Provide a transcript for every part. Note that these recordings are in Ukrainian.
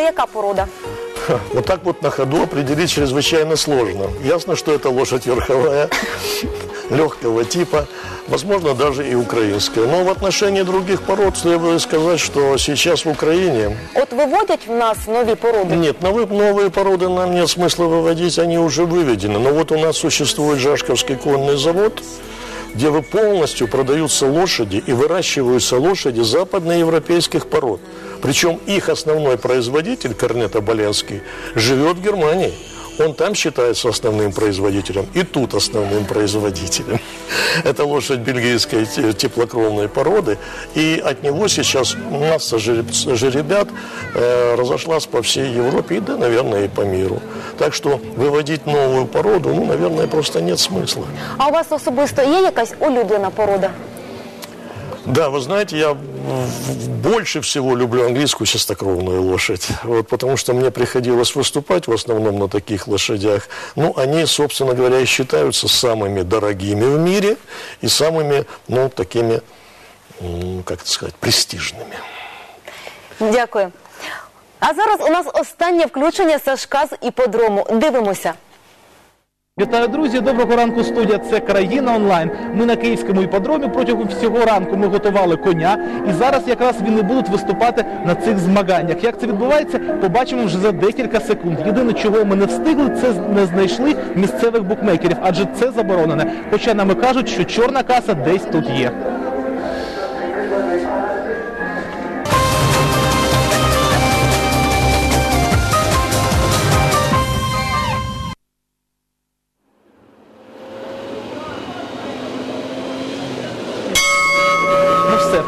Це яка порода? Вот так вот на ходу определить чрезвычайно сложно. Ясно, что это лошадь верховая, легкого типа, возможно, даже и украинская. Но в отношении других пород следует сказать, что сейчас в Украине От виводять в нас нові породи? Нет, новые, новые породы нам нет смысла выводить, они уже выведены. Но вот у нас существует Жашковский конный завод, где вы полностью продаются лошади и выращиваются лошади западноевропейских пород. Причем их основной производитель, Корнета Боленский, живет в Германии. Он там считается основным производителем и тут основным производителем. Это лошадь бельгийской те- теплокровной породы. И от него сейчас масса жереб- жеребят э, разошлась по всей Европе и, да, наверное, и по миру. Так что выводить новую породу, ну, наверное, просто нет смысла. А у вас особисто є якась улюблена порода? Да, вы знаете, я больше всего люблю английскую чистокровную лошадь, вот, потому что мне приходилось выступать в основном на таких лошадях. Ну, они, собственно говоря, и считаются самыми дорогими в мире и самыми, ну, такими, как это сказать, престижными. Дякую. А зараз у нас останнє включення Сашка з іподрому. Дивимося. Вітаю, друзі! Доброго ранку, студія. Це країна онлайн. Ми на київському іпподромі протягом всього ранку ми готували коня, і зараз якраз вони будуть виступати на цих змаганнях. Як це відбувається, побачимо вже за декілька секунд. Єдине, чого ми не встигли, це не знайшли місцевих букмекерів, адже це заборонене. Хоча нами кажуть, що чорна каса десь тут є.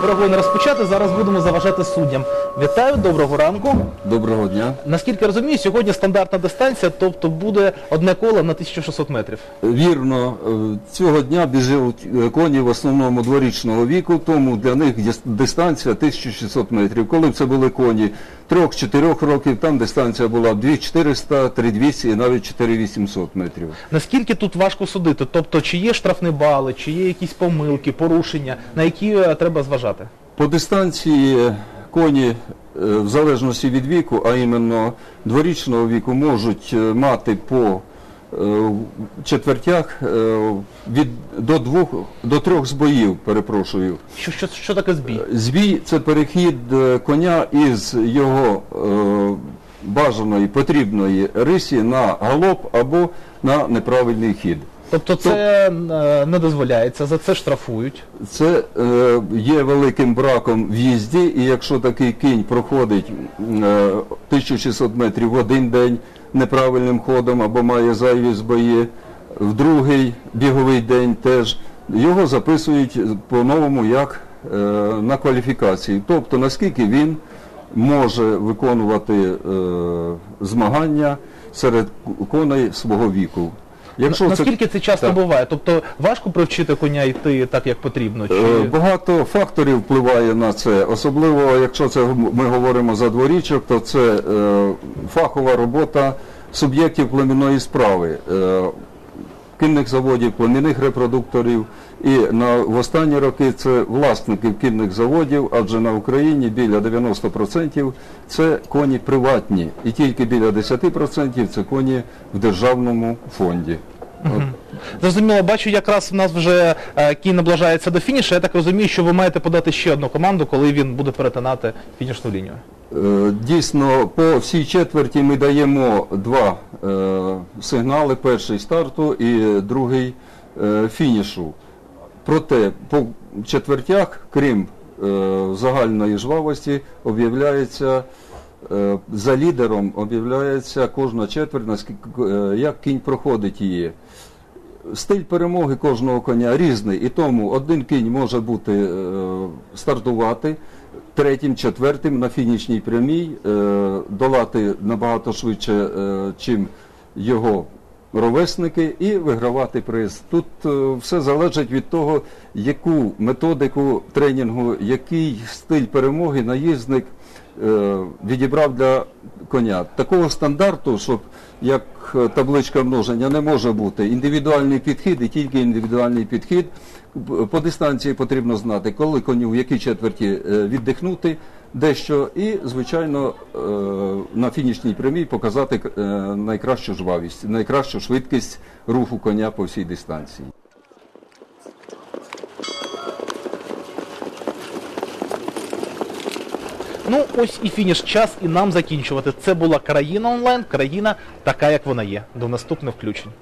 Ну все, перегон розпочати. Зараз будемо заважати суддям. Вітаю, доброго ранку. Доброго дня. Наскільки розумію, сьогодні стандартна дистанція, тобто буде одне коло на 1600 метрів. Вірно, е, цього дня біжуть е, коні в основному дворічного віку, тому для них дистанція 1600 метрів. Коли б це були коні 3-4 років, там дистанція була 2400, 3200 і навіть 4800 метрів. Наскільки тут важко судити? Тобто, чи є штрафні бали, чи є якісь помилки, порушення, на які е, треба зважати? По дистанції е, коні е, в залежності від віку, а іменно дворічного віку, можуть е, мати по четвертях від до двох до трьох збоїв, перепрошую. Що, що, що таке збій? Збій це перехід коня із його бажаної потрібної рисі на галоп або на неправильний хід. Тобто це е, не дозволяється, за це штрафують. Це е, є великим браком в їзді, і якщо такий кінь проходить е, 1600 метрів в один день неправильним ходом або має зайві збої, в другий біговий день теж його записують по-новому як е, на кваліфікації. Тобто наскільки він може виконувати е, змагання серед коней свого віку. Якщо Наскільки це часто Так. буває? Тобто важко привчити коня йти так, як потрібно? Чи... Е, Багато факторів впливає на це. Особливо, якщо це ми говоримо за дворічок, то це е, фахова робота суб'єктів племінної справи, е, кінних заводів, племінних репродукторів. І на в останні роки це власників кінних заводів, адже на Україні біля 90% це коні приватні, і тільки біля 10% це коні в державному фонді. От Зрозуміло, бачу, якраз в нас вже е, кінь наближається до фінішу. Я так розумію, що ви маєте подати ще одну команду, коли він буде перетинати фінішну лінію. Е, Дійсно, по всій четверті ми даємо два е, сигнали: перший старту і другий е, фінішу. Проте по четвертях, крім е, загальної жвавості, об'являється е, за лідером об'являється кожна четверть, е, як кінь проходить її. Стиль перемоги кожного коня різний, і тому один кінь може бути е, стартувати третім, четвертим на фінішній прямій, е, долати набагато швидше, е, чим його ровесники, і вигравати приз. Тут е, все залежить від того, яку методику тренінгу, який стиль перемоги наїзник е, відібрав для коня. Такого стандарту, щоб як е, табличка множення не може бути. Індивідуальний підхід і тільки індивідуальний підхід. По дистанції потрібно знати, коли коню в якій четверті віддихнути, дещо, і, звичайно, е, на фінішній прямій показати е, найкращу жвавість, найкращу швидкість руху коня по всій дистанції. Ну ось і фініш час, і нам закінчувати. Це була країна онлайн, країна така, як вона є. До наступних включень.